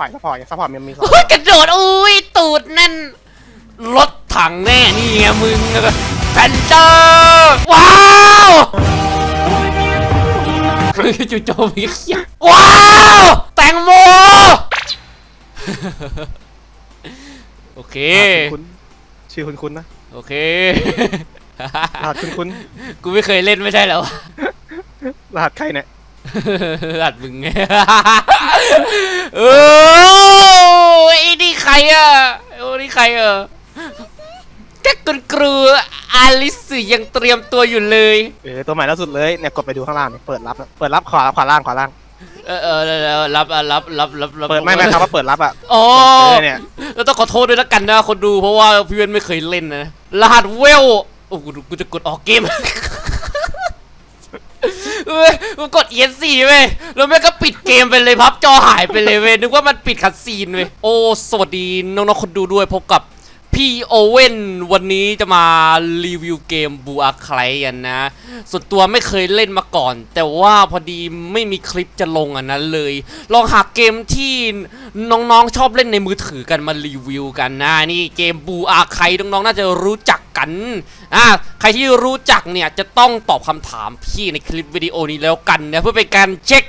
ฝ่ายซัพพอร์ตซัพพอร์ตมันมีสองโอ้ยกระโดดอุ้ยตูดนั่นรถถังแน่นี่ไงมึงแพนเตอร์ว้าวจู่โจมมีเขียว้าวแตงโม โอเค คุณชื่อคุณคุณนะโอเค รหัสคุณคุณกูไม่เคยเล่นไม่ใช่เหรอวะ รหัสใครเนี่ยอัดมึงไง เออไอ้นี่ใครอะโอ้นี่ใครอะแจ็คกุนกรูอาลิสยังเตรียมตัวอยู่เลย เออตัวใหม่ล่าสุดเลยเนี่ยกดไปดูข้างล่างเนี่ยเปิดรับนะเปิดรับขวาขวาล่างขวาล่างเออเออเออรับอะรับรับรับรับเปิดไม่ไม่ครับว่าเปิดรับอะโอ้เออเนี่ยแล้วต้องขอโทษด้วยละกันนะคนดูเพราะว่าพี่เวนไม่เคยเล่นนะรหัสเวลโอ้กูกูจะกดออกเกม เว้ยกูกด ESC เว้ยแล้วแม่งก็ปิดเกมไปเลยพับจอหายไปเลยเว้ยนึกว่ามันปิดคัดซีนเว้ยโอ้สวัสดีน้องๆคนดูด้วยพบกับ พี่โอเว่นวันนี้จะมารีวิวเกมบูอาไคลกันนะ ส่วนตัวไม่เคยเล่นมาก่อน แต่ว่าพอดีไม่มีคลิปจะลงอันนั้นเลย ลองหาเกมที่น้องๆชอบเล่นในมือถือกันมารีวิวกันนะ นี่เกมบูอาไคน้องๆน่าจะรู้จักกันอะใครที่รู้จักเนี่ยจะต้องตอบคำถามพี่ในคลิปวิดีโอนี้แล้วกันนะเพื่อเป็นการเช็ค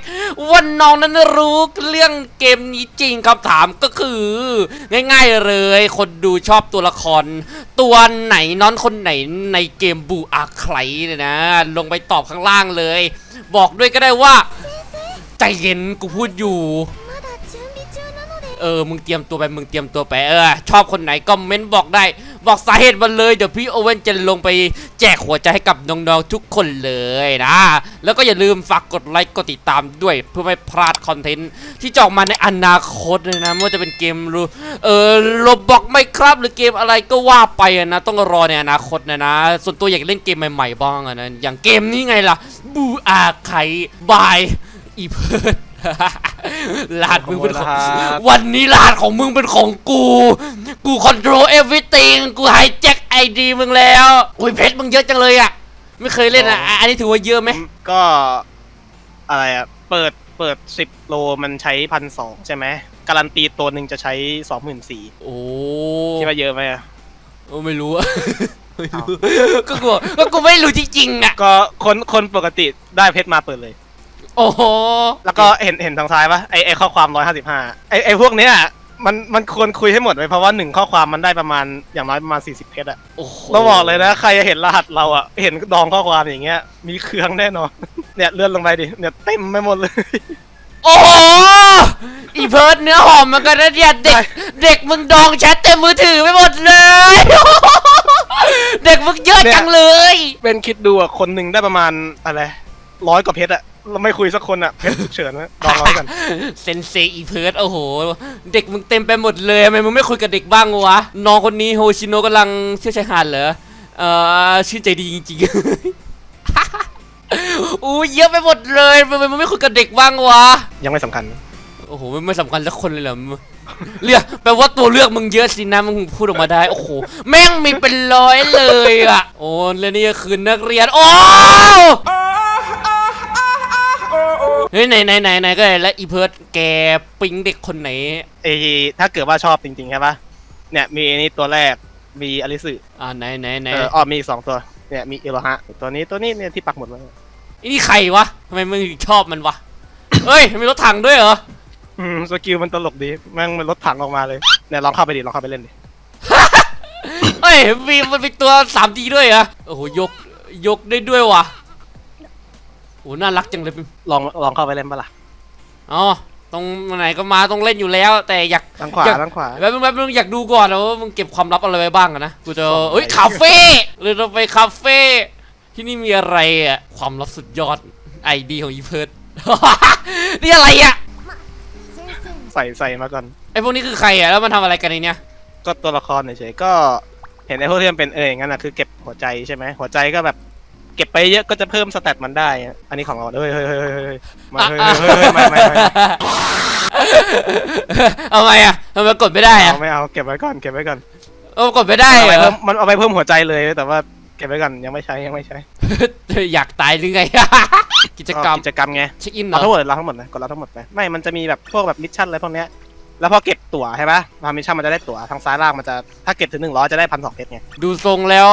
ว่าน้องนั้นรู้เรื่องเกมนี้จริงคำถามก็คือ ง่าย ๆเลย คนดูชอบตัวละคร ตัวไหนน้อนคนไหนในเกมบูอาใครเนี่ยนะ ลงไปตอบข้างล่างเลย บอกด้วยก็ได้ว่า ใจเย็นกูพูดอยู่ เออ มึงเตรียมตัวไป มึงเตรียมตัวไป เออ ชอบคนไหนก็เม้นบอกได้ บอกสาเหตุมาเลยเดี๋ยวพี่โอเว่นจะลงไปแจกหัวใจให้กับน้องๆทุกคนเลยนะ แล้วก็อย่าลืมฝากกดไลค์กดติดตามด้วยเพื่อไม่พลาดคอนเทนต์ที่จะออกมาในอนาคตเลยนะไม่ว่าจะเป็นเกมรูเออโรบอกไม่ครับหรือเกมอะไรก็ว่าไปนะ ต้องรอในอนาคตนะนะ ส่วนตัวอยากเล่นเกมใหม่ๆบ้างนะอย่างเกมนี้ไงล่ะบูอาไคบายอีเพิร์ด ลาดมึงเป็นของ ขโมยรหัส วันนี้ลาดของมึงเป็นของกู กู control everything กูไฮแจ็คไอดีมึงแล้ว อุ้ยเพชรมึงเยอะจังเลยอะ ไม่เคยเล่นอะอะ อันนี้ถือว่าเยอะไหม ก็อะไรอะเปิดเปิดสิบโลมันใช้พันสองใช่ไหมการันตีตัวหนึ่งจะใช้สองหมื่นสี่โอ้คิดว่าเยอะไหมอะโอ้ไม่รู้อะไม่รู้ก็กูก็กูไม่รู้จริงๆอะ ก็คนคนปกติได้เพชรมาเปิดเลย โอ้โหแล้วก็เห็นเห็นทางซ้ายปะไอไอข้อความร้อยห้าสิบห้าไอไอพวกเนี้ยมันมันควรคุยให้หมดเลยเพราะว่าหนึ่งข้อความมันได้ประมาณอย่างน้อยประมาณสี่สิบเพชรอะโอ้โหเราบอกเลยนะใครเห็นรหัสเราอะเห็นดองข้อความอย่างเงี้ย มีเครื่องแน่นอน เนี่ยเลื่อนลงไปดิเนี่ยเต็มไปหมดเลย โอ้โหอีเพิร์ดเนื้อหอมเหมันกันนะเนี่ยเด็กเด็กมึงดองแชทเต็มมือถือไปหมดเลย เด็กมึงเยอะจังเลย เป็นคิดดูอะคนหนึ่งได้ประมาณอะไรร้อยกว่าเพชรอะ เราไม่คุยสักคนอะเพชรฉุกเฉินนะดองร้อยกัน เซนเซอีเพิร์ดโอ้โห เด็กมึงเต็มไปหมดเลยทำไมมึงไม่คุยกับเด็กบ้างวะ น้องคนนี้โฮชิโนะกำลังเที่ยวชายหาดเหรอ เอ่อ ชื่อใจดีจริงๆ อู้เยอะไปหมดเลยทำไมมึงไม่คุยกับเด็กบ้างวะ ยังไม่สำคัญ โอ้โห ไม่ไม่สำคัญสักคนเลยเหรอมึงเลือกแปลว่าตัวเลือกมึงเยอะสินะมึงพูดออกมาได้ โอ้โห แม่งมีเป็นร้อยเลยอะ โอ้แล้วนี่ก็คือนักเรียน โอ้ เฮ้ยไหนไหนไหนไหนก็ไหนแล้วอีเพิร์ดแกปิ๊งเด็กคนไหน เอถ้าเกิดว่าชอบจริงๆใช่ปะเนี่ยมีอันนี้ตัวแรกมีอลิสึอ่าไหนไหนไหนเอออ๋อมีอีกสองตัวเนี่ยมีเอโรฮะตัวนี้ตัวนี้เนี่ยที่ปักหมดไว้ไอ้นี่ใครวะทำไมมึงถึงชอบมันวะเฮ้ยมีรถถังด้วยเหรออืมสกิลมันตลกดีแม่งมันรถถังออกมาเลยเนี่ยลองเข้าไปดิลองเข้าไปเล่นดิเฮ้ยมีมันเป็นตัว 3D ด้วยเหรอโอ้โหยกยกได้ด้วยวะ โอ้น่ารักจังเลยลองลองเข้าไปเล่นปะล่ะอ๋อตรงไหนก็มาต้องเล่นอยู่แล้ว แต่อยากทางขวาอยากทางขวา แป๊บนึงแป๊บนึงอยากดูก่อนนะว่ามึงเก็บความลับอะไรไว้บ้างอะนะกูจะเอ้ยคาเฟ่เลยเราไปคาเฟ่ที่นี่มีอะไรอะความลับสุดยอดไอดีของอีเพิร์ด นี่อะไรอะ先生ใส่ใส่มาก่อน ไอพวกนี้คือใครอะแล้วมันทำอะไรกันในเนี้ย ก็ตัวละครเฉยๆก็ เห็นไอ้พวกที่มันเป็นเอออย่างนั้นนะคือเก็บหัวใจใช่ไหมหัวใจก็แบบ เก็บไปเยอะก็จะเพิ่มสเตตมันได้อะอันนี้ของเราเฮ้ยเฮ้ยเฮ้ยเฮ้ยเฮ้ยมาเฮ้ยเฮ้ยเฮ้ยเฮ้ยไม่ไม่ไม่เอาไงอะทำไมกดไม่ได้อะเอาไม่เอาเก็บไว้ก่อนเก็บไว้ก่อนเออกดไม่ได้เอาเหไปรเพิ่อมมันเอาไปเพิ่มหัวใจเลยแต่ว่าเก็บไว้ก่อนยังไม่ใช้ยังไม่ใช้อยากตายหรือไง กิจกรรมกิจกรรมไง เช็คอินเหรเราอทั้งหมดเราทั้งหมดนะกดเราทั้งหมดไปไม่ มันจะมีแบบพวกแบบมิชชั่นอะไรพวกเนี้ย แล้วพอเก็บตั๋วใช่ปะพามิชชั่นมันจะได้ตั๋วทางซ้ายล่างมันจะถ้าเก็บถึงหนึ่งร้อยจะได้พันสองเพชรไง ดูทรงแล้ว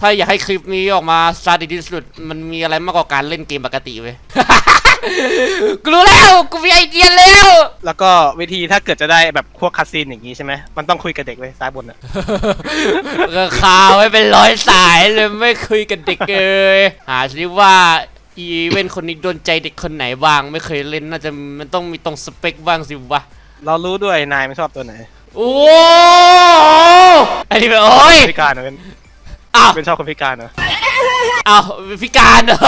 ถ้าอยากให้คลิปนี้ออกมาซาดิสที่สุด มันมีอะไรมากกว่าการเล่นเกมปกติเว้ย กูรู้แล้ว กูมีไอเดียแล้ว แล้วก็วิธีถ้าเกิดจะได้แบบพวกคัสซีนอย่างนี้ใช่ไหมมันต้องคุยกับเด็กเลยซ้ายบนอะ ก็คาไว้เป็นร้อยสายเลยไม่คุยกับเด็กเลยหาสิว่าอีเวนต์คนนี้โดนใจเด็กคนไหนบ้าง ไม่เคยเล่นน่าจะมันต้องมีตรงสเปคบ้างสิวะ เรารู้ด้วยนายไม่ชอบตัวไหนโอ้ อันนี้แบบโอ้ย พิการเหรอเป็น อ้าวเป็นชอบคนพิการเหรออ้าวพิการเหรอ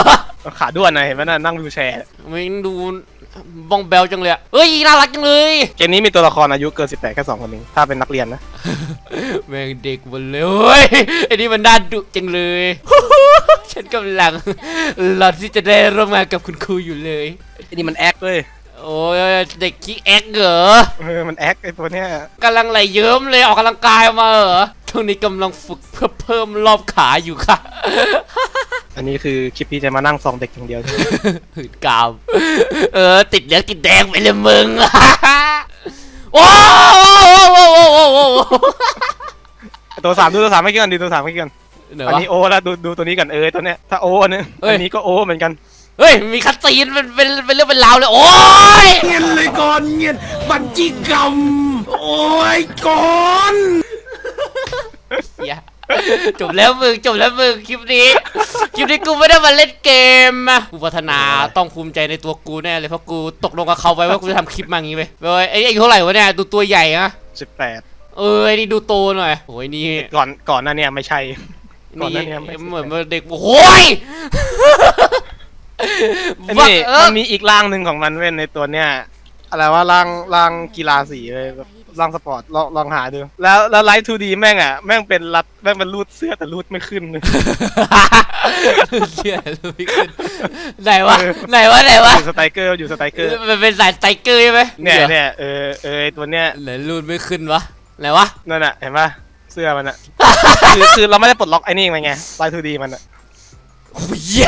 ขาด้วนนะเห็นไหมน่ะนั่งวิวแชร์ไม่ดูบ้องแบลจังเลยอะเอ้ยน่ารักจังเลย เกมนี้มีตัวละครอายุเกิน 18 แค่สองคนเองถ้าเป็นนักเรียนนะ แม่งเด็กหมดเลยเว้ยไอ้นี่มันน่าดุจังเลย ฉันกำลังรอที่จะได้ร่วมงานกับคุณครูอยู่เลยไอ้นี่มันแอคเลย โอ้ยเด็กขี้แอกเหรอเออมันแอคไอ้ตัวเนี้ยกำลังไหลเยิ้มเลยออกกำลังกายมาเหรอช่วงนี้กำลังฝึกเพื่อเพิ่มรอบขาอยู่ค่ะ อันนี้คือคลิปที่จะมานั่งส่องเด็กอย่างเดียวใช่ไหมหืดกาม เออ ติดเหลืองติดแดงไปเลยมึงโอ้โหตัวสามดูตัวสามไม่กี่กันดูตัวสามไม่กี่กันไหนอันวะนี้โอแล้วดูดูตัวนี้กันเออตัวเนี้ยถ้าโออันนี้เอ้ยอันนี้ก็โอเหมือนกัน เฮ้ย มีคัตซีนเป็นเป็นเป็นเรื่องเป็นราวเลย โอ้ย เงียนเลยก่อนเงียนบัญชีกรรม โอ้ยก่อนเหี้ยจบแล้วมึงจบแล้วมึงคลิปนี้ คลิปนี้กูไม่ได้มาเล่นเกมอะกูพัฒนาต้องภูมิใจในตัวกูแน่เลยเพราะกูตกลงกับเขาไว้ว่ากูจะทำคลิปมาอย่างงี้ไปเว้ยไอ้ไอ้เท่าไหร่วะเนี่ยดูตัวใหญ่อะ18เออไอ้นี่ดูโตหน่อยโอ้ยนี่ก่อนก่อนหน้าเนี้ไม่ใช่ ก่อนหนี่น้านี้ไม่ เหมือนเด็กโอ้ยไอ้ นี่เออมันมีอีกร่างหนึ่งของมันเว้นในตัวเนี้ยอะไรว่าร่างร่างกีฬาสีเลยแบบร่างสปอร์ตลองลองหาดู แล้วแล้วไลท์ทูดีแม่งอะแม่งเป็นรัดแม่งเป็นรูดเสื้อแต่รูดไม่ขึ้นเลยเชี่ยรู้ไม่ขึ้นไหนวะไหนวะไหนวะอยู่สไตรเกอร์อยู่สไตรเกอร์มันเป็นสายสไตรเกอร์ใช่ไหมเนี่ยดี๋วเนี่ยเออเออไอ้ตัวเนี้ยไหนรูดไม่ขึ้นวะไหนวะนั่นน่ะเห็นปะเสื้อมันอะคือคือเราไม่ได้ปลดล็อกไอ้นี่มันไงไลท์ทูดีมันอะโอ้ยย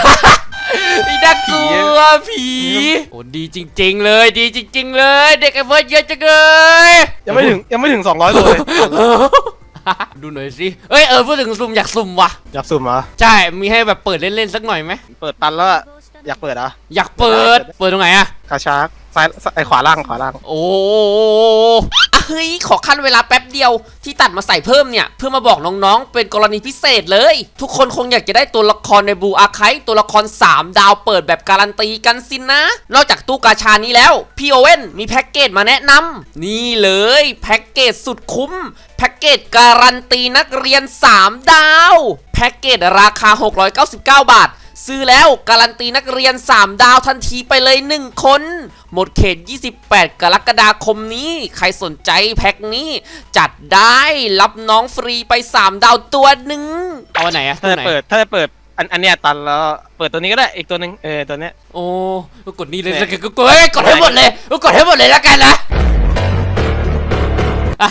ไอ้น่ากลัวผีโอ้ดีจริง ๆ เลย ดีจริง ๆ เลย เด็กไอ้เบิร์ดเยอะจังเลยยังไม่ถึงยังไม่ถึง 200โลเลยดูหน่อยสิเอ้ยเออพูดถึงซุ่มอยากซุ่มว่ะอยากสุ่มเหรอใช่มีให้แบบเปิดเล่นๆสักหน่อยไหมเปิดตันแล้วอะอยากเปิดเหรออยากเปิดเปิดตรงไหนอะคาชาร์ก ซ้ายไอ้ขวาล่างขวาล่าง โอ้อะเฮ้ยขอขั้นเวลาแป๊บเดียวที่ตัดมาใส่เพิ่มเนี่ย เพื่อมาบอกน้องๆ เป็นกรณีพิเศษเลย ทุกคนคงอยากจะได้ตัวละครในบูอาไคตัวละคร 3 ดาวเปิดแบบการันตีกันสินนะ นอกจากตู้กาชานี้แล้ว พี่โอเว่นมีแพ็กเกจมาแนะนำนี่เลยแพ็กเกจสุดคุ้มแพ็กเกจการันตีนักเรียน 3 ดาว แพ็กเกจราคา 699 บาท ซื้อแล้วการันตีนักเรียน 3 ดาวทันทีไปเลย 1 คน หมดเขต 28 กรกฎาคมนี้ ใครสนใจแพ็คนี้ จัดได้รับน้องฟรีไป 3 ดาวตัวหนึ่งเอาอันไหนอะถ้าตัวจะไหน เปิดถ้าจะเปิดอันอันเนี้ยตันแล้วเปิดตัวนี้ก็ได้อีกตัวหนึงเออตัวเนี้ย โอ้กดนี่เลยเนี่ยกดกดเฮ้ยกดให้หมดเลยกดให้หมดเลยแล้วกันนะ อ่า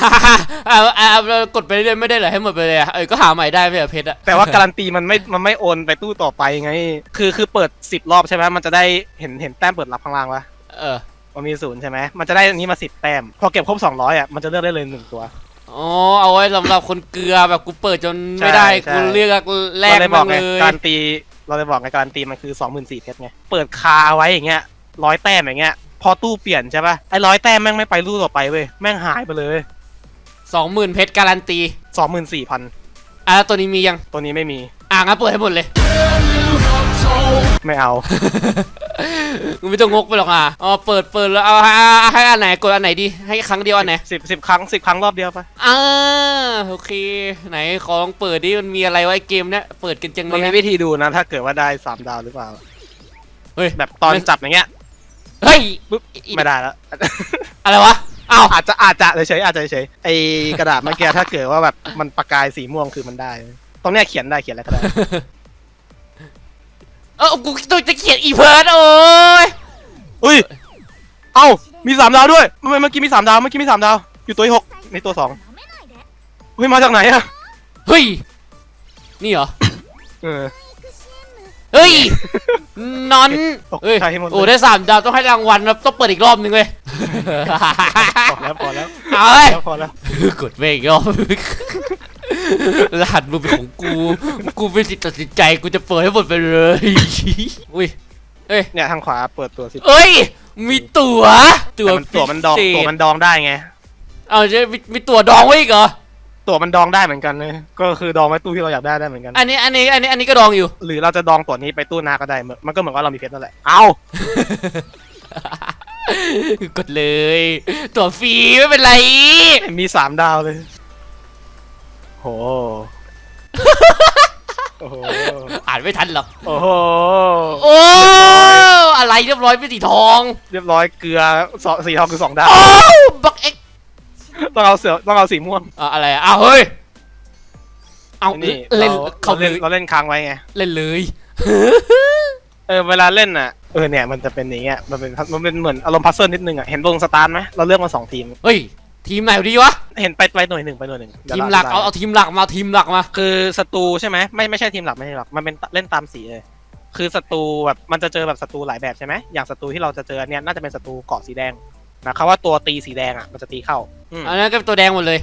อ่าอ่ากดไปเรื่อยๆไม่ได้เหรอให้หมดไปเลยอะเออก็หาใหม่ได้ไม่เหรอเพชรอะแต่ว่าการันตีมันไม่ มันไม่โอนไปตู้ต่อไปไง คือคือเปิดสิบรอบใช่ไหมมันจะได้เห็นเห็นแต้มเปิดรับข้างล่างวะเออมันมีศูนย์ใช่ไหมมันจะได้อันนี้มาสิบแต้ม พอเก็บครบสองร้อยอะ มันจะเลือกได้เลยหนึ่งตัว อ๋อเอาไว้สำหรับคนเกลือแบบกูเปิดจนไม่ได้ใช่กูเลือกแลกเราเลยบมาอกไงเลยการันตี เราเลยบอกไงการันตีมันคือสองหมื่นสี่เพชรไง เปิดคาไว้อย่างเงี้ยร้อยแต้มอย่างเงี้ย พอตู้เปลี่ยนใช่ป่ะ ไอ้ร้อยแต้มแม่งไม่ไปตู้ต่อไปเว้ย แม่งหายไปเลย สองหมื่นเพชรการันตี สองหมื่นสี่พันอะแล้วตัวนี้มียัง ตัวนี้ไม่มี อะงั้นเปิดให้หมดเลย ไม่เอา มึงไม่ต้องงกไปหรอกอะอ๋อเปิดเปิดแล้วเอาให้ให้ให้อันไหนกดอันไหนดี ให้ครั้งเดียวอันไหน สิบสิบครั้งสิบครั้งรอบเดียวไปอ่าโอเค ไหนขอลองเปิดดิมันมีอะไรวะไอเกมเนี้ยเปิดกันจังเลมันยมีนะวิธีดูนะ ถ้าเกิดว่าได้สามดาวหรือเปล่า เฮ้ยแบบตอนจับอย่างเงี้ยเฮ้ยปุ๊บอีไม่ได้แล้ว อะไรวะ อ้าวอาจจะอาจจะเฉยๆอาจจะเฉยๆไอกระดาษเมื่อกี้ถ้าเกิดว่าแบบมันประกายสีม่วงคือมันได้ ตรงเนี้ยเขียนได้เขียนอะไรก็ได้เออกูต้อจะเขียนอีเพิร์ดโอ้ยอุ้ยเอ้ามีสามดาวด้วยเมื่อเมื่อกี้มีสามดาวเมื่อกี้มีสามดาวอยู่ตัวหกในตัวสองเฮ้ยมาจากไหนอะเฮ้ยนี่เหรอเออเฮ้ยนอนเฮ้ยโอ้ได้สามดาวต้องให้รางวัลแล้วต้องเปิดอีกรอบนึงเลย พอแล้วพอแล้วเอาเฮ้ยแล้วพอแล้วกดเมกรอบรหัสมือเป็นของกู กูเป็นสิทธิ์ตัดสินใจ กูจะเปิดให้หมดไปเลย อุ้ย เนี่ยทางขวาเปิดตัวสิเอ้ย มีตั๋วแต่มันตัวมันดองพิเศษตัวมันดองได้ไง เอาจะมีมีตั๋วดองไว้อีกเหรอ ตัวมันดองได้เหมือนกันเลยก็คือดองไว้ตู้ที่เราอยากได้ได้เหมือนกัน อันนี้ อันนี้ อันนี้ อันนี้ก็ดองอยู่ หรือเราจะดองตัวนี้ไปตู้นาก็ได้เหมือนมันก็เหมือนว่าเรามีเพชรนั่นแหละ เอา กดเลย ตั๋วฟรีไม่เป็นไร มีสามดาวเลย โห โอ้โห อ่านไม่ทันหรอก โอ้โห โอ้ อะไรเรียบร้อยเป็นสีทองเรียบร้อยเกลือสองสีทองคือสองดาว โอ้บักเอ็กต้องเอาเสือต้องเอาสีม่วงอะอะไรอะอ้าวเฮ้ย เอานี่เล่นเราเขาเราเลเล่นยเราเล่นค้างไว้ไง เล่นเลย เออเวลาเล่นอะเออเนี่ยมันจะเป็นอย่างเงี้ยมันเป็นมันเป็นเหมือนอารมณ์พัซเซิลนิดนึงอะเห็นวงสตาร์ทไหมเราเลือกมาสองทีม เฮ้ย ทีมไหนดีวะ เห็นไปไปหน่วยหนึ่งไปหน่วยหนึ่งทีมหลักเอาเอาทีมหลักมาทีมหลักมา คือศัตรูใช่ไหมไม่ไม่ใช่ทีมหลักไม่ใช่หลักมันเป็นเล่นตามสีเลยคือศัตรูแบบมันจะเจอแบบศัตรูหลายแบบใช่ไหมอย่างศัตรูที่เราจะเจอเนี่ยน่าจะเป็นศัตรูเกาะสีแดงนะายความว่าตัวตีสีแดงอะมันจะตีเข้าอันนั้นก็เป็นตัวแดงหมดเลย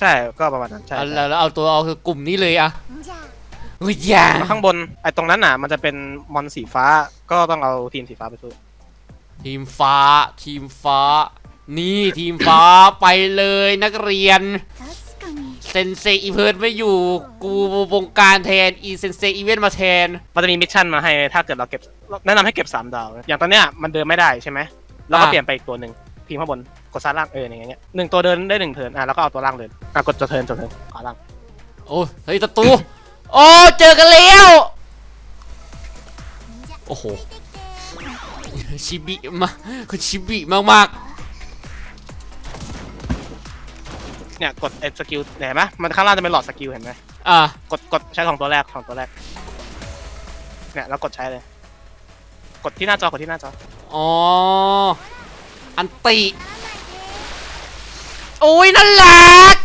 ใช่ก็ประมาณนั้นใช่แล้วเอาตัวเอากลุ่มนี้เลยอะ เฮ้ยยาข้างบนไอ้ตรงนั้นอะ มันจะเป็นมอนสีฟ้าก็ต้องเอาทีมสีฟ้าไปสู้ทีมฟ้า ทีมฟ้า นี่ทีมฟ้าไปเลยนักเรียน เซนเซอีเพิร์ดไม่อยู่ กูวงการแทน อีเซนเซอีเวนมาแทน มันจะมีมิชชั่นมาให้ถ้าเกิดเราเก็บแนะนำให้เก็บ 3 ดาว อย่างตอนเนี้ยมันเดินไม่ได้ใช่ไหมเราก็เปลี่ยนไปอีกตัวหนึ่งทีมข้างบนกดซ้ายล่างเอออย่างเงี้ยหนึ่งตัวเดินได้หนึ่งเทิร์นอะแล้วก็เอาตัวล่างเดินอะกดจะเทิร์นจะเทิร์นขวาล่างโอ้ยเฮ้ยศัตรู โอ้เจอกันแล้ว โอ้โห ชิบิมาคือชิบิมากเนี่ยกดไอ้สกิลเห็นไหมมันข้างล่างจะเป็นหลอดสกิลเห็นไหมๆอะกดกดใช้ของตัวแรกของตัวแรกเนี่ยแล้วกดใช้เลย กดที่หน้าจอกดที่หน้าจออ๋อ อันติ โอ้ยน่ารัก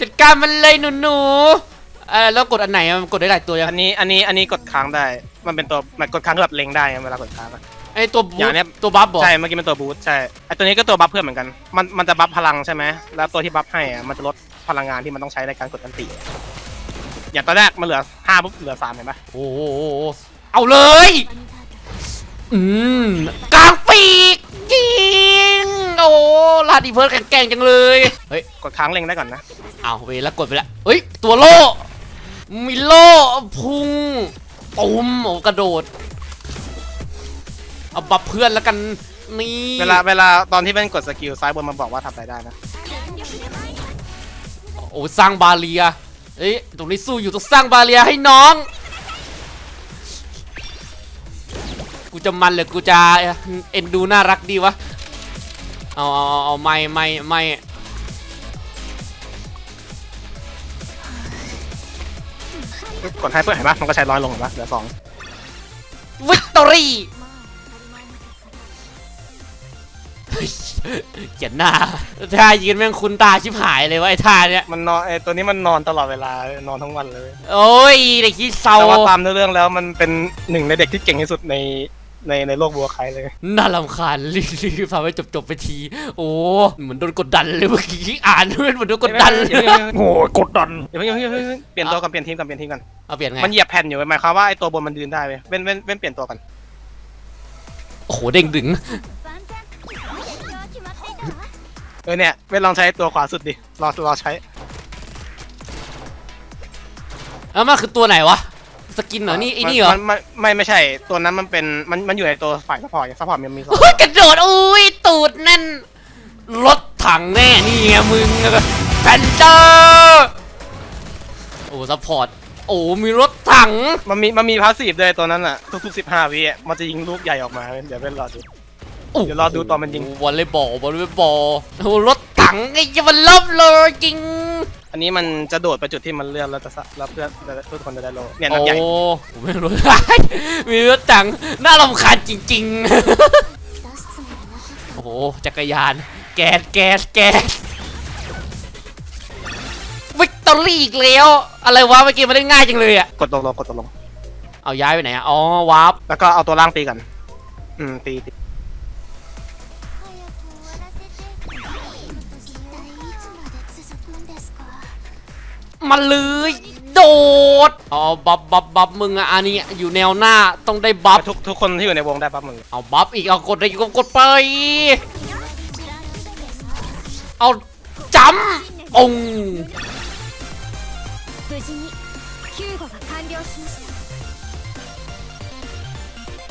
จัดการมันเลยหนูหนูๆ เอ่อแล้วกดอันไหนอะมันกดได้หลายตัวยังอันนี้อันนี้อันนี้กดค้างได้ มันเป็นตัวมันกดค้างคือแบบเล็งได้ไงเวลากดค้างอะ ไอตัวบูอย่างเนี้ย ตัวบัฟบอกใช่เมื่อกี้เป็นตัวบูทใช่ไอตัวนี้ก็ตัวบัฟเพื่อนเหมือนกัน มันมันจะบัฟพลังใช่ไหมแล้วตัวที่บัฟให้อะมันจะลดพลังงานที่มันต้องใช้ในการกดอันติอย่างตอนแรกมันเหลือห้าปุ๊บเหลือสามเห็นปะโอ้โหเอาเลย อืมกลางปีกยิงโอ้ลาดีเพิร์ดแก่งๆจังเลยเฮ้ยกดค้างเล็งได้ก่อนนะ เอาเวแล้วกดไปแล้วเฮ้ยตัวโล่ มีโล่พุงตุ้มโอ้กระโดด เอาบัฟเพื่อนแล้วกันนี่เวลาเวลาตอนที่เป็นกดสกิลซ้ายบนมันบอกว่าทำอะไรได้นะ โอ้สร้างบาเรียเอ้ยตรงนี้สู้อยู่ต้องสร้างบาเรียให้น้อง กูจะมันหรือกูจะเอ็นดูน่ารักดีวะ เอาเอาเอาเอาไม่ไม่ไม่ กดให้เพื่อนเห็นปะมันก็ใช้ร้อยลงเห็นปะเหลือสองวิกตอรี่เขียนหน้าท่ายืนแม่งคุณตาชิบหายเลยวะไอ้ท่าเนี้ย มันนอนไอตัวนี้มันนอนตลอดเวลานอนทั้งวันเลย โอ้ยเด็กที่เศร้าแต่ว่าตามเนื้อเรื่องแล้วมันเป็นหนึ่งในเด็กที่เก่งที่สุดใน ในในโลกบัวใครเลย น่ารำคาญรีบๆทำให้จบๆไปที โอ้เหมือนโดนกดดันเลยเมื่อกี้อ่านเหมือนโดนกดดัน โอ้กดดันอย่าเพิ่งอย่าเพิ่งอย่าเพิ่งเปลี่ยนตัวกันเปลี่ยนทีมกันเปลี่ยนทีมกัน เอาเปลี่ยนไง มันเหยียบแผ่นอยู่หมายความว่าไอตัวบนมันยืนได้เว้ยเว้นเว้นเว้นเปลี่ยนตัวกัน โอ้โหเด้งดึง 万全目標は決まっていたわ เออเนี่ยเว้นลองใช้ตัวขวาสุดดิรอรอใช้ แล้วมันคือตัวไหนวะ สกินเหรอ นี่ไอ้นี่เหรอ มันมันไม่ไม่ใช่ตัวนั้นมันเป็นมันมันอยู่ในตัวฝ่ายซัพพอร์ตซัพพอร์ตมันมีสองโอ้ยกระโดดอุ้ยตูดนั่นรถถังแน่นี่ไงมึงแพนเตอร์โอ้ซัพพอร์ตโอ้มีรถถังมันมีมันมีพาสซีฟด้วยตัวนั้นอะทุกๆสิบห้าวิอะมันจะยิงลูกใหญ่ออกมาเว้ยเดี๋ยวเว้นรอดู เดี๋ยวรอดูตอนมันยิง วอลเลย์บอลวอลเลย์บอลโอ้รถถังไอ้ยังมันลับเลยจริง อันนี้มันจะโดดไปจุดที่มันเลื่อนแล้วจะรับเพื่อนทุกคนจะได้โลเนี่ยนักใหญ่ ผมไม่รู้ มีรถจัง น่ารำคาญจริงๆ โอ้โห จักรยาน แก๊ส แก๊ส แก๊ส วิกตอรี่อีกแล้ว อะไรวะ เมื่อกี้มันได้ง่ายจังเลยอะกดตกลงกดตกลงเอาย้ายไปไหนอะอ๋อ วาร์ป แล้วก็เอาตัวล่างตีกัน อืมตีตี มาเลยโดดเอาบับบับบับมึงอะอันนี้อยู่แนวหน้าต้องได้บับทุกทุกคนที่อยู่ในวงได้ปั๊บมึงเอาบับอีกเอากดได้อีกกดไป เอาจำอง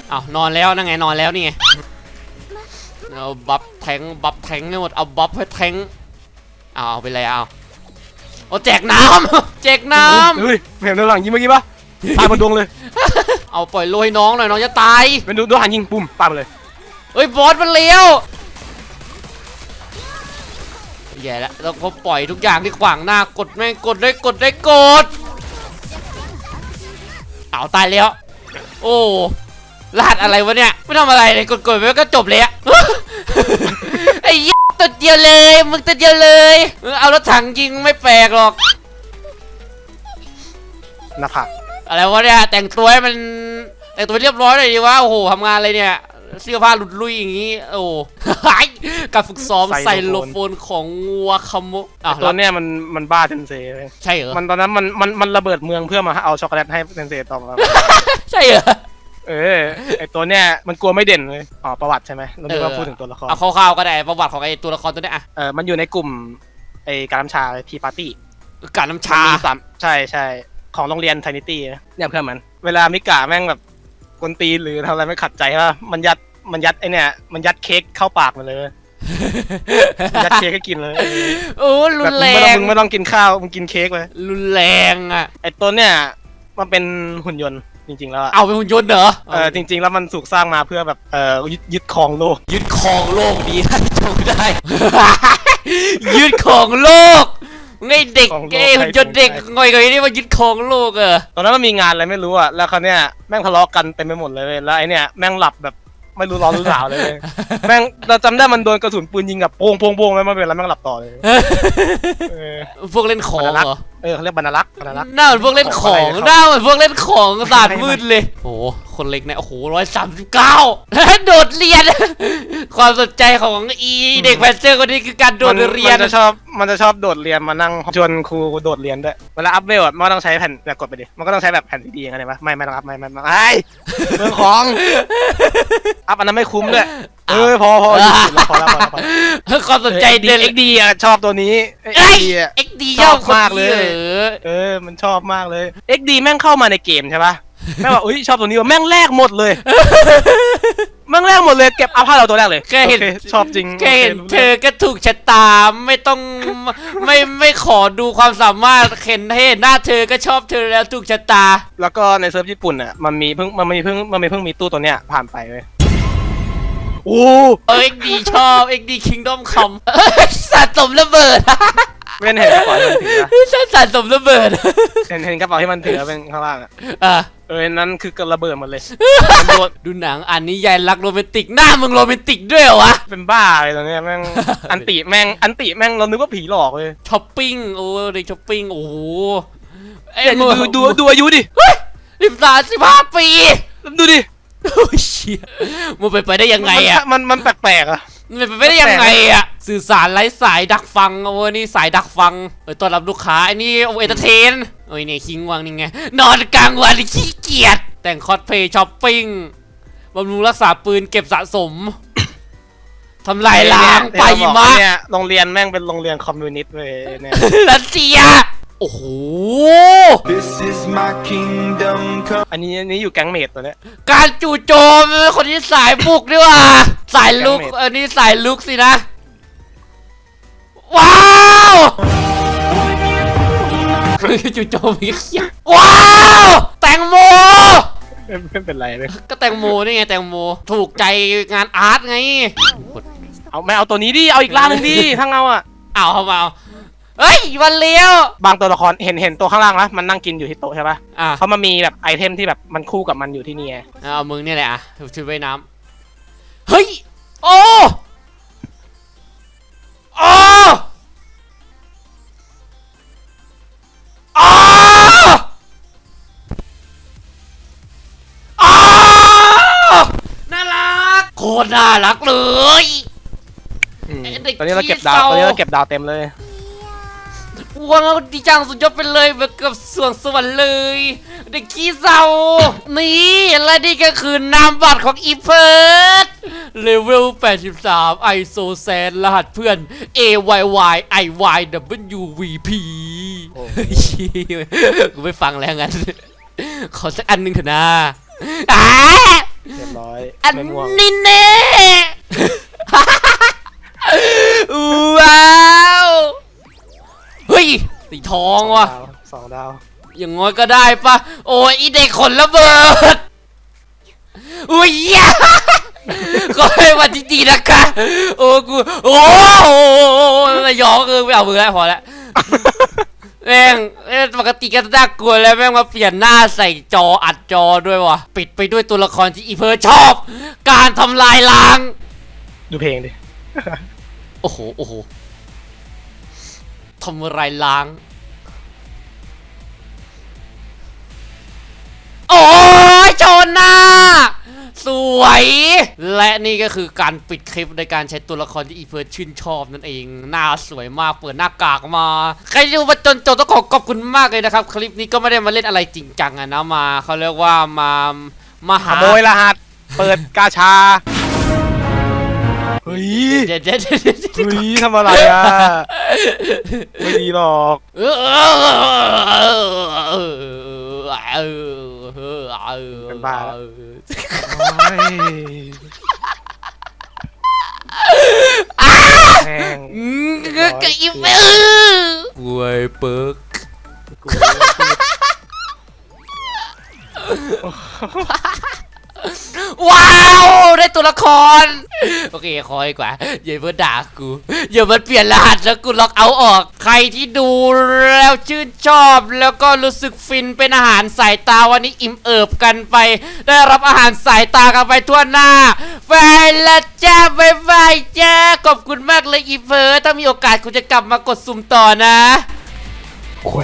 เอานอนแล้วนั่งไงนอนแล้วนี่เอาบับแทงบับแทงไม่หมดเอาบับให้แทงเอาไปเลยเอา เอาแจกน้ำ แจกน้เฮ้ยเห็นตัวหลังยิงเมื่อกี้ปะตายบนดวงเลยำ เอาปล่อยโลให้น้องหน่อยน้องจะตาย เป็นดูดูหันยิงปุ่มปาไปเลยเฮ้ยบอสมันเลี้ยวแย่แล้วเราก็ปล่อยทุกอย่างที่ขวางหน้ากดแม่งกดได้กดได้กด เอาตายแล้ว โอ้รหัสอะไรวะเนี่ย ไม่ทำอะไรเลยกดกดไปก็จบเลยอะ ไอ้ยี่ ตัวเดียวเลย มึงตัวเดียวเลยเออเอารถถังยิงไม่แปลกหรอกนะครับอะไรวะเนี่ยแต่งตัวให้มันแต่งตัวเรียบร้อยหน่อยดีวะโอ้โหทำงานอะไรเนี่ยเสื้อผ้าหลุดลุยอย่างงี้ โอ้โหการฝึกซ้อมใส่โลโฟนของวัวคาโมอะตัวเนี้ยมันมันบ้าเซนเซ่เว้ยใช่เหรอ มันตอนนั้นมันมันมันระเบิดเมืองเพื่อมาเอาช็อกโกแลตให้เซนเซ่ต่อมาใช่เหรอ เออไอตัวเนี้ยมันกลัวไม่เด่นเลยอ๋อประวัติใช่ไหมเราไม่ว่าพูดถึงตัวละครเอาคร่าวๆก็ได้ประวัติของไอ้ตัวละครตัวเนี้ยอะเออมันอยู่ในกลุ่มไอการน้ำชาทีปาร์ตี้การน้ำชามีสามใช่ใช่ของโรงเรียนไทนิตี้เนี่ยเพื่อนมันเวลามิกาแม่งแบบกวนตีนหรือทำอะไรไม่ขัดใจว่ามันยัดมันยัดไอเนี่ยมันยัดเค้กเข้าปากมันเลยมันยัดเค้กให้กินเลย โอ้รุแบบนมึแรงไม่ต้องมึงไม่ต้องกินข้าวมึงกินเค้กเลยรุนแรงอะไอตัวเนี่ยมันเป็นหุ่นยนต์ จริง ๆ แล้วอะเอาเป็นหุ่นยนต์เหรอเออจริง ๆ แล้วมันถูกสร้างมาเพื่อแบบเออยึดยึดครองโลก ยึดครองโลกดีนะจำได้ ยึดของโลกไงเด็กของโลก เอ้ยหุ่นยนต์เด็กง่อยๆนี่มายึดของโลกเออตอนนั้นมันมีงานอะไรไม่รู้อะแล้วเขาวเนี่ยแม่งทะเลาะกันเต็มไปหมดเลยเว้ยแล้วไอเนี่ยแม่งหลับแบบไม่รู้ร้อนรู้หนาวเลยเว้ยแม่งเราจำได้มันโดนกระสุนปืนยิงกับโป้งโป้งโป้งแล้วมันเป็นแล้วแม่งหลับต่อเลยเออ พวกเล่นของเหรอเออเขาเรียกบรรลักษ์บรรลักษ์ หน้าเหมือนพวกเล่นของของอะไรหน้าเหมือนพวกเล่นของศาสตร์ไม่มืดเลย โอ้โห คนเล็กเนี่ยโอ้โหร้อยสามสิบเก้าโดดเรียน ความสนใจของอีเด็กแพนเซอร์คนนี้คือการโดดมันเรียน มันจะชอบ มันจะชอบโดดเรียนมานั่งชวนครูโดดเรียนด้วย เวลาอัพเวลอะมันก็ต้องใช้แผ่นแบบกดไปดิ มันก็ต้องใช้แบบแผ่นดีๆอย่างเงี้ยปะไม่ไม่ต้องอัพไม่ไม่ไม่ไอ้เรื่องของ อัพอันนั้นไม่คุ้มด้วยเออพอพอหยุดหยุดแล้วพอแล้วพอแล้วพอแล้วความสนใจดีเด่นเอ็กดีอะชอบตัวนี้เอ็กเอ้ยดีอะเอ็กดีชชออบบมากเลยออเออ มันชอบมากเลย XD แม่งเข้ามาในเกมใช่ปะแม่งว่าอุ้ยชอบตัวนี้ว่ะแม่งแลกหมดเลยแม่งแลกหมดเลยเก็บอัพให้เราตัวแรกเลยแค่เห็นโอคชอบจริงแค่เห็นโอคเธอก็ถูกชะตาไม่ต้องไม่ไม่ขอดูความสามารถเห็นเห็นหน้าเธอก็ชอบเธอแล้วถูกชะตา แล้วก็ในเซิร์ฟญี่ปุ่นอะมันมีเพิ่งมันมีเพิ่งมันมีเพิ่งมีตู้ตัวเนี้ยผ่านไปเว้ย โอ้เอ็กดีชอบเอ็กดีคิงดอมคอมสะสมระเบิดเว้นเห็นกระเป๋าที่มันถือปะฉันสะสมระเบิดเห็นเห็นกระเป๋าที่มันถือเป็นข้างล่างอะอะเออนั่นคือกระเบิดหมดเลยมันโดนดูหนังอันนี้ยายรักโรแมนติกหน้ามึงโรแมนติกด้วยเหรอวะเป็นบ้าเลยตอนเนี้ยแม่งอันติแม่งอันติแม่งเรานึกว่าผีหลอกเลยช้อปปิ้งโอ้เด็กช้อปปิ้งโอ้โหเอ้ยเนี่ยดูดูดูอายุดิสิบสามสิบห้าปี ดูดิ โอ้ยเชี่ยมันเป็นไปได้ยังไงอะมันมันมันแปลกๆอะ มันเป็นไปได้ยังไงอะสื่อสารไร้สายดักฟังโอ้ยนี่สายดักฟังเออต้อนรับลูกค้าไอ้นี่โอ้เอนเตอร์เทนโอ้ยเนี่ยคิงวังนี่ไง นอนกลางวันขี้เกียจแต่งคอสเพลย์ช้อปปิ้งบำรุงรักษาปืนเก็บสะสม ทำลายล้างไปเนี่ยมะเนี่ยโรงเรียนแม่งเป็นโรงเรียนคอมมิวนิสต์เว้ยเนี่ยรัสเซียโอ้โห This is my kingdom come. อันนี้อันนี้อยู่แก๊งเมดตัวเนี้ย การจู่โจมคนที่สายบุกดีว่า สายลุกแก๊งเมดอันนี้สายลุกสินะ ว้าวจู่โจมอีกอย่างว้าว แตงโม ไม่ไม่เป็นไรเลยก็แตงโมนี่ไงแตงโม ถูกใจงานอาร์ตไง เอาไม่เอาตัวนี้ดิ เอาอีกล่างหนึงดิทั้งเอาอะ เอาเข้ามาเอา เฮ้ยวันเลี้ยวบางตัวละครเห็นเห็นตัวข้างล่างแล้วมันนั่งกินอยู่ที่โต๊ะใช่ปะ่ะเขามามีแบบไอเทมที่แบบมันคู่กับมันอยู่ที่นี่เอามึงเนี่ยแหละอะชุดว่ายน้ำเฮ้ยโอ้โอ้โคตรน่ารักเลย ตอนนี้เราเก็บดาว ตอนนี้เราเก็บดาวเต็มเลย ว้าวดีจังสุดยอดไปเลยแบบกับสวงสวรรค์เลย เด็กขี้เศร้านี่และนี่ก็คือนามบัตรของอีเพิร์ดเลเวล 83ไอโซแซนรหัสเพื่อน AYY IYWVP โอ้โหเชี่ยกูไม่ฟังแล้วงั้น ขอสักอันหนึ่งเถอะนะอ่าเรียบร้อยอันไม่ม่วงนี้แน่ว้าวเฮ้ยสีทองว่ะดาวสองดาวอย่างง้อยก็ได้ปะโอ้ยอีเด็กขนระเบิด อุ้ยยะขอให้วันที่ดีนะคะ โอ้กู โอ้โหระยองเออไม่เอามือแล้วพอแล้วแม่งเอ้ยปกติก็น่ากลัวแล้วแม่งมาเปลี่ยนหน้าใส่จออัดจอด้วยวะปิดไปด้วยตัวละครที่อีเพิร์ทชอบ การทำลายล้าง ดูเพลงดิ โอ้โห โอ้โห ทำลายล้าง โอ้ยชนหน้า สวย และนี่ก็คือการปิดคลิปในการใช้ตัวละครที่อีเฟิร์สชื่นชอบนั่นเอง หน้าสวยมากเปิดหน้ากากมา ใครดูมาจนจบต้องขอขอบคุณมากเลยนะครับ คลิปนี้ก็ไม่ได้มาเล่นอะไรจริงจังอะนะมาเขาเรียกว่ามามาหาโมยรหัส เปิดกาชา เฮ้ยเดี๋ยวเดี๋ยวเดี๋ยวเดี๋ยวเฮ้ยทำอะไรอะ ไม่ดีหรอกเออเออเออเออเออเป็นบ้าแล้วแม่งอืมก็ก็อีเฟลกล้วยเปิกกู ว้าว ได้ตัวละคร โอเคคอยกว่าอย่าเพิ่งด่ากูอย่ามาเปลี่ยนรหัสแล้วกูล็อกเอาออก ใครที่ดูแล้วชื่นชอบ แล้วก็รู้สึกฟินเป็นอาหารสายตาวันนี้อิ่มเอิบกันไป ได้รับอาหารสายตากันไปทั่วหน้าไปละจ้าบายบายจ้าขอบคุณมากเลยอีเฟิร์ถ้ามีโอกาสกูจะกลับมากดสุ่มต่อนะกู